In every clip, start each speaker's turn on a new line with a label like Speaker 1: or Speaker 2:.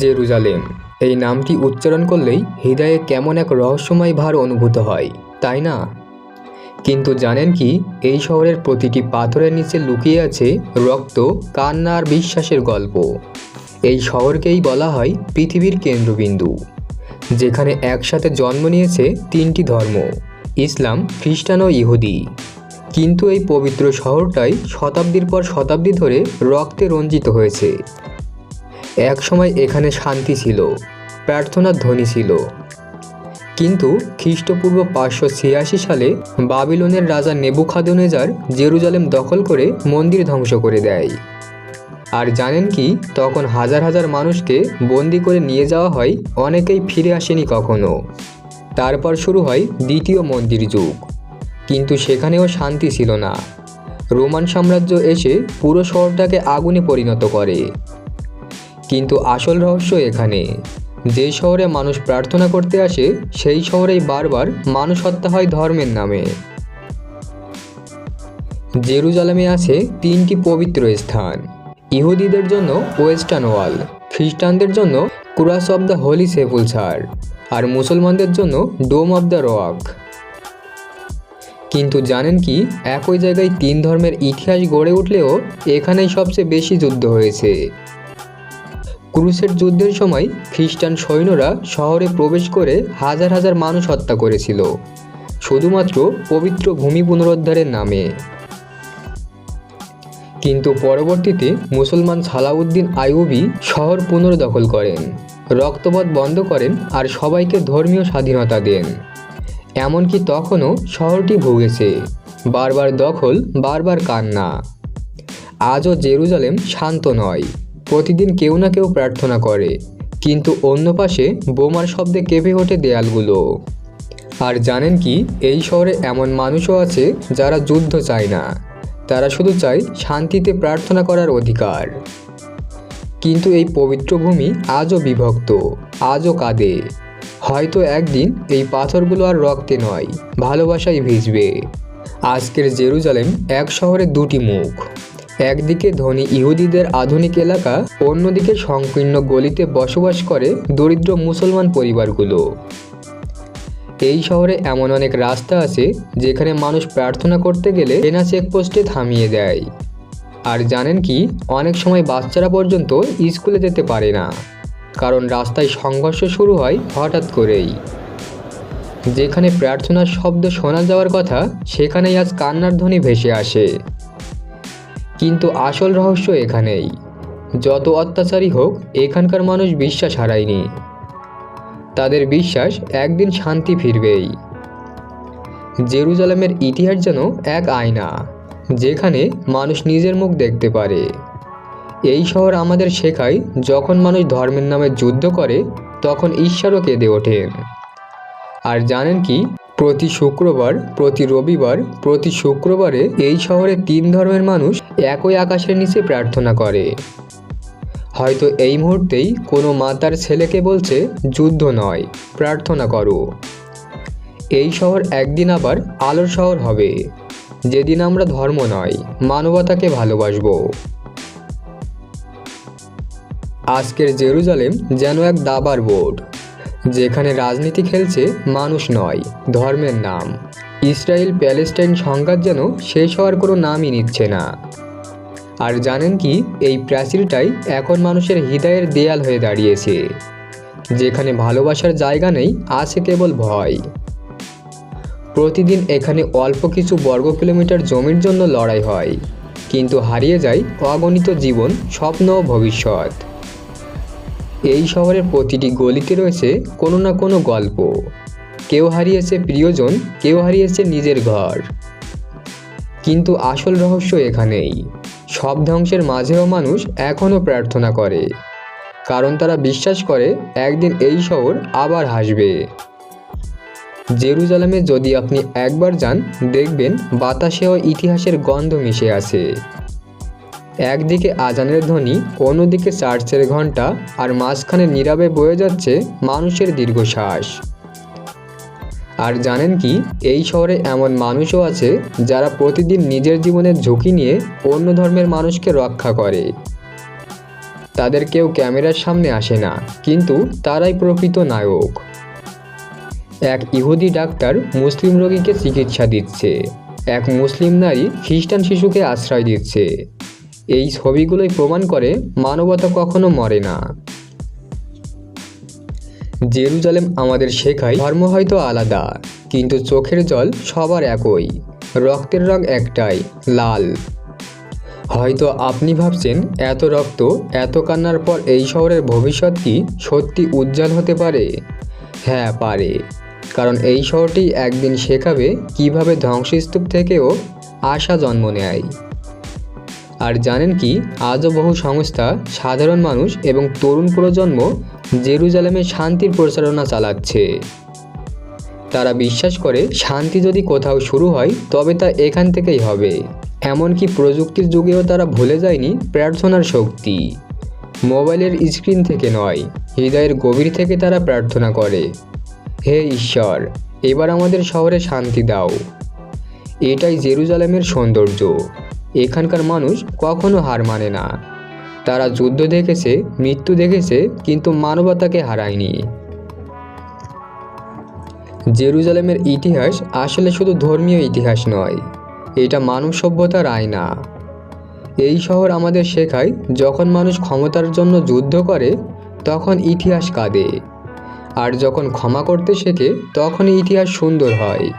Speaker 1: Jerusalem. এই নামটি উচ্চারণ করলেই হৃদয়ে কেমন এক রহস্যময় ভার অনুভূত হয়, তাই না? কিন্তু জানেন কি, এই শহরের প্রতিটি পাথরের নিচে লুকিয়ে আছে রক্ত, কান্না আর বিশ্বাসের গল্প। এই শহরকেই বলা হয় পৃথিবীর কেন্দ্রবিন্দু, যেখানে একসাথে জন্ম নিয়েছে তিনটি ধর্ম, ইসলাম, খ্রিস্টান ও ইহুদি। কিন্তু এই পবিত্র শহরটাই শতাব্দীর পর শতাব্দী ধরে রক্তে রঞ্জিত হয়েছে। এক সময় এখানে শান্তি ছিল, প্রার্থনার ধ্বনি ছিল। কিন্তু খ্রিস্টপূর্ব পাঁচশো ছিয়াশি সালে বাবিলনের রাজা নেবুখাদনেজার জেরুজালেম দখল করে মন্দির ধ্বংস করে দেয়। আর জানেন কি, তখন হাজার হাজার মানুষকে বন্দি করে নিয়ে যাওয়া হয়, অনেকেই ফিরে আসেনি কখনো। তারপর শুরু হয় দ্বিতীয় মন্দির যুগ। কিন্তু সেখানেও শান্তি ছিল না। রোমান সাম্রাজ্য এসে পুরো শহরটাকে আগুনে পরিণত করে। কিন্তু আসল রহস্য এখানে। যে শহরে মানুষ প্রার্থনা করতে আসে, সেই শহরেই বারবার মানুষ হত্যা হয় ধর্মের নামে। জেরুজালেমে আছে তিনটি পবিত্র স্থান। ইহুদিদের জন্য ওয়েস্টার্ন ওয়াল, খ্রিস্টানদের জন্য কুরাস অব দ্য হোলি সেপুলসার, আর মুসলমানদের জন্য ডোম অব দ্য রক কিন্তু জানেন কি, একই জায়গায় তিন ধর্মের ইতিহাস গড়ে উঠলেও এখানেই সবচেয়ে বেশি যুদ্ধ হয়েছে। ক্রুসের যুদ্ধের সময় খ্রিস্টান সৈন্যরা শহরে প্রবেশ করে হাজার হাজার মানুষ হত্যা করেছিল, শুধুমাত্র পবিত্র ভূমি পুনরুদ্ধারের নামে। কিন্তু পরবর্তীতে মুসলমান সালাউদ্দিন আইয়ুবি শহর পুনর্দখল করেন, রক্তপাত বন্ধ করেন আর সবাইকে ধর্মীয় স্বাধীনতা দেন। এমনকি তখনও শহরটি ভুগেছে, বারবার দখল, বারবার কান্না। আজও জেরুজালেম শান্ত নয়। প্রতিদিন কেউ না কেউ প্রার্থনা করে। কিন্তু অন্য পাশে বোমার শব্দে কেঁপে ওঠে দেয়ালগুলো। আর জানেন কি, এই শহরে এমন মানুষও আছে যারা যুদ্ধ চায় না। তারা শুধু চায় শান্তিতে প্রার্থনা করার অধিকার। কিন্তু এই পবিত্র ভূমি আজও বিভক্ত, আজও কাঁদে। হয়তো একদিন এই পাথরগুলো আর রক্তে নয়, ভালোবাসায় ভিজবে। আজকের জেরুজালেম এক শহরে দুটি মুখ। একদিকে ধনী ইহুদিদের আধুনিক এলাকা, অন্যদিকে সংকীর্ণ গলিতে বসবাস করে দরিদ্র মুসলমান পরিবারগুলো। এই শহরে এমন অনেক রাস্তা আছে, যেখানে মানুষ প্রার্থনা করতে গেলে সেনা চেকপোস্টে থামিয়ে দেয়। আর জানেন কি, অনেক সময় বাচ্চারা পর্যন্ত স্কুলে যেতে পারে না, কারণ রাস্তায় সংঘর্ষ শুরু হয় হঠাৎ করেই। যেখানে প্রার্থনার শব্দ শোনা যাওয়ার কথা, সেখানেই আজ কান্নার ধ্বনি ভেসে আসে। কিন্তু আসল রহস্য এখানেই। যত অত্যাচারী হোক, এখানকার মানুষ বিশ্বাস হারায়নি। তাদের বিশ্বাস একদিন শান্তি ফিরবেই। জেরুজালেমের ইতিহাস যেন এক আয়না, যেখানে মানুষ নিজের মুখ দেখতে পারে। এই শহর আমাদের শেখায়, যখন মানুষ ধর্মের নামে যুদ্ধ করে, তখন ঈশ্বরও কেঁদে ওঠেন। আর জানেন কি? প্রতি শুক্রবার, প্রতি রবিবার, প্রতি শুক্রবারে এই শহরে তিন ধর্মের মানুষ একই আকাশের নিচে প্রার্থনা করে। হয়তো এই মুহূর্তেই কোনো মাতার ছেলেকে বলছে, যুদ্ধ নয়, প্রার্থনা করো। এই শহর একদিন আবার আলোর শহর হবে। যেদিন আমরা ধর্ম নয়, মানবতাকে ভালোবাসবো। আজকের জেরুজালেম যেন এক দাবার বোর্ড। যেখানে রাজনীতি খেলছে মানুষ নয়, ধর্মের নাম। ইসরায়েল প্যালেস্টাইন সংঘাত যেন শেষ হওয়ার কোনো নামই নিচ্ছে না। আর জানেন কি, এই প্রাচীরটাই এখন মানুষের হৃদয়ের দেয়াল হয়ে দাঁড়িয়েছে, যেখানে ভালোবাসার জায়গা নেই, আছে কেবল ভয়। প্রতিদিন এখানে অল্প কিছু বর্গ কিলোমিটার জমির জন্য লড়াই হয়, কিন্তু হারিয়ে যায় অগণিত জীবন, স্বপ্ন ও ভবিষ্যৎ। এই শহরের প্রতিটি গলিতে রয়েছে কোনো না কোনো গল্প। কেউ হারিয়েছে প্রিয়জন, কেউ হারিয়েছে নিজের ঘর। কিন্তু আসল রহস্য এখানেই। সব ধ্বংসের মাঝেও মানুষ এখনও প্রার্থনা করে। কারণ তারা বিশ্বাস করে একদিন এই শহর আবার হাসবে। জেরুজালেমে যদি আপনি একবার যান, দেখবেন বাতাসেও ইতিহাসের গন্ধ মিশে আছে। একদিকে আজানের ধ্বনি, অন্যদিকে চার্চের ঘণ্টা আর মাঝখানে নীরবে বয়ে যাচ্ছে মানুষের দীর্ঘশ্বাস। আর জানেন কি, এই শহরে এমন মানুষও আছে যারা প্রতিদিন নিজের জীবনের ঝুঁকি নিয়ে অন্য ধর্মের মানুষকে রক্ষা করে। তাদের কেউ ক্যামেরার সামনে আসে না, কিন্তু তারাই প্রকৃত নায়ক। এক ইহুদি ডাক্তার মুসলিম রোগীকে চিকিৎসা দিচ্ছে। এক মুসলিম নারী খ্রিস্টান শিশুকে আশ্রয় দিচ্ছে। এই ছবিগুলোই প্রমাণ করে মানবতা কখনো মরে না। জেরুজালেম আমাদের শেখায় ধর্ম হয়তো আলাদা, কিন্তু চোখের জল সবার একই, রক্তের রং একটাই, লাল। হয়তো আপনি ভাবছেন, এত রক্ত, এত কান্নার পর এই শহরের ভবিষ্যৎ কি সত্যি উজ্জ্বল হতে পারে? হ্যাঁ পারে। কারণ এই শহরটি একদিন শেখাবে কীভাবে ধ্বংসস্তূপ থেকেও আশা জন্ম নেয়। আর জানেন কি, আজও বহু সংস্থা, সাধারণ মানুষ এবং তরুণ প্রজন্ম জেরুজালেমে শান্তির প্রচারণা চালাচ্ছে। তারা বিশ্বাস করে, শান্তি যদি কোথাও শুরু হয়, তবে তা এখান থেকেই হবে। এমনকি প্রযুক্তির যুগেও তারা ভুলে যায়নি প্রার্থনার শক্তি। মোবাইলের স্ক্রিন থেকে নয়, হৃদয়ের গভীর থেকে তারা প্রার্থনা করে। হে ঈশ্বর, এবার আমাদের শহরে শান্তি দাও। এটাই জেরুজালেমের সৌন্দর্য। এখানকার মানুষ কখনো হার মানে না। তারা যুদ্ধ দেখেছে, মৃত্যু দেখেছে, কিন্তু মানবতাকে হারায়নি। জেরুজালেমের ইতিহাস আসলে শুধু ধর্মীয় ইতিহাস নয়, এটা মানব সভ্যতার আয়না। এই শহর আমাদের শেখায়, যখন মানুষ ক্ষমতার জন্য যুদ্ধ করে, তখন ইতিহাস কাঁদে। আর যখন ক্ষমা করতে শেখে তখন ইতিহাস সুন্দর হয়।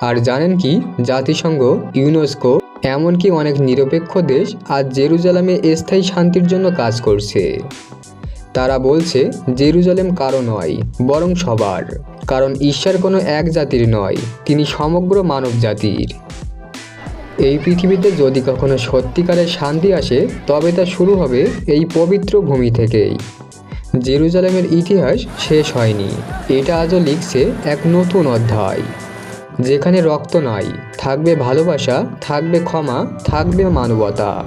Speaker 1: আর জানেন কি? জাতিসংঘ, ইউনেস্কো এমনকি অনেক নিরপেক্ষ দেশ আজ জেরুজালেমে স্থায়ী শান্তির জন্য কাজ করছে। তারা বলছে, জেরুজালেম কারও নয়, বরং সবার। কারণ ঈশ্বর কোনো এক জাতির নয়, তিনি সমগ্র মানব জাতির। এই পৃথিবীতে যদি কখনো সত্যিকারের শান্তি আসে, তবে তা শুরু হবে এই পবিত্র ভূমি থেকেই। জেরুজালেমের ইতিহাস শেষ হয়নি। এটা আজও লিখছে এক নতুন অধ্যায়। যেখানে রক্ত নাই, থাকবে ভালোবাসা, থাকবে ক্ষমা, থাকবে মানবতা।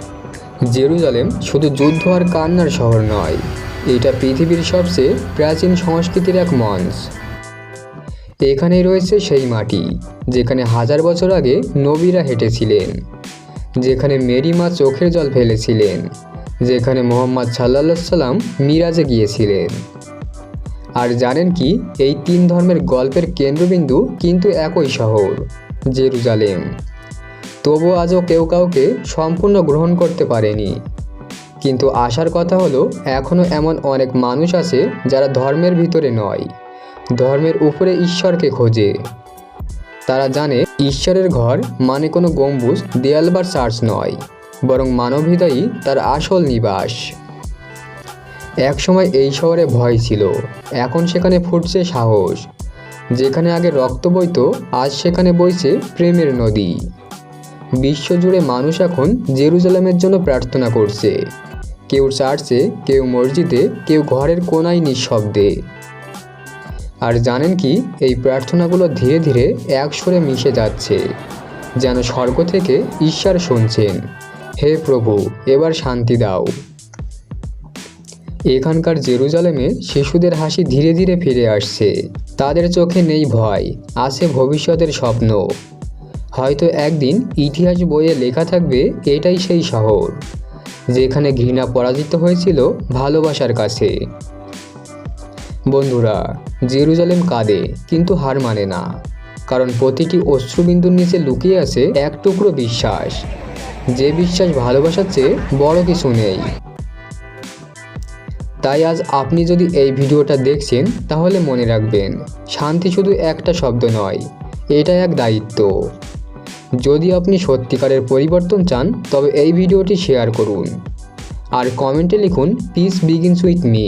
Speaker 1: জেরুজালেম শুধু যুদ্ধ আর কান্নার শহর নয়, এটা পৃথিবীর সবচেয়ে প্রাচীন সংস্কৃতির এক মঞ্চ। এখানেই রয়েছে সেই মাটি, যেখানে হাজার বছর আগে নবীরা হেঁটেছিলেন। যেখানে মেরি মা চোখের জল ফেলেছিলেন। যেখানে মোহাম্মদ সাল্লা সাল্লাম মিরাজে গিয়েছিলেন। আর জানেন কি, এই তিন ধর্মের গল্পের কেন্দ্রবিন্দু কিন্তু একই শহর, জেরুজালেম। তবু আজও কেউ কাউকে সম্পূর্ণ গ্রহণ করতে পারেনি। কিন্তু আসার কথা হলো, এখনও এমন অনেক মানুষ আছে যারা ধর্মের ভিতরে নয়, ধর্মের উপরে ঈশ্বরকে খোঁজে। তারা জানে ঈশ্বরের ঘর মানে কোনো গম্বুজ, দেয়াল বা চার্চ নয়, বরং মানব হৃদয়ই তার আসল নিবাস। একসময় এই শহরে ভয় ছিল। এখন সেখানে ফুটছে সাহস। যেখানে আগে রক্ত বইত, আজ সেখানে বইছে প্রেমের নদী। বিশ্বজুড়ে মানুষ এখন জেরুজালেমের জন্য প্রার্থনা করছে। কেউ চার্চে কেউ মসজিদে, কেউ ঘরের কোনায় নিঃশব্দে। আর জানেন কি, এই প্রার্থনাগুলো ধীরে ধীরে এক সুরে মিশে যাচ্ছে। যেন স্বর্গ থেকে ঈশ্বর শুনছেন। হে প্রভু, এবার শান্তি দাও। এখানকার জেরুজালেমে শিশুদের হাসি ধীরে ধীরে ফিরে আসছে। তাদের চোখে নেই ভয়, আছে ভবিষ্যতের স্বপ্ন। হয়তো একদিন ইতিহাস বইয়ে লেখা থাকবে, এটাই সেই শহর, যেখানে ঘৃণা পরাজিত হয়েছিল ভালোবাসার কাছে। বন্ধুরা, জেরুজালেম কাঁদে, কিন্তু হার মানে না। কারণ প্রতিটি অশ্রুবিন্দুর নিচে লুকিয়ে আছে এক টুকরো বিশ্বাস। যে বিশ্বাস ভালোবাসার চেয়ে বড় কিছু নেই। তাই আজ আপনি যদি এই ভিডিওটা দেখছেন, তাহলে মনে রাখবেন, শান্তি শুধু একটা শব্দ নয় এটা এক দায়িত্ব। যদি আপনি সত্যিকারের পরিবর্তন চান, তবে এই ভিডিওটি শেয়ার করুন। আর কমেন্টে লিখুন পিস বিগিনস উইথ মি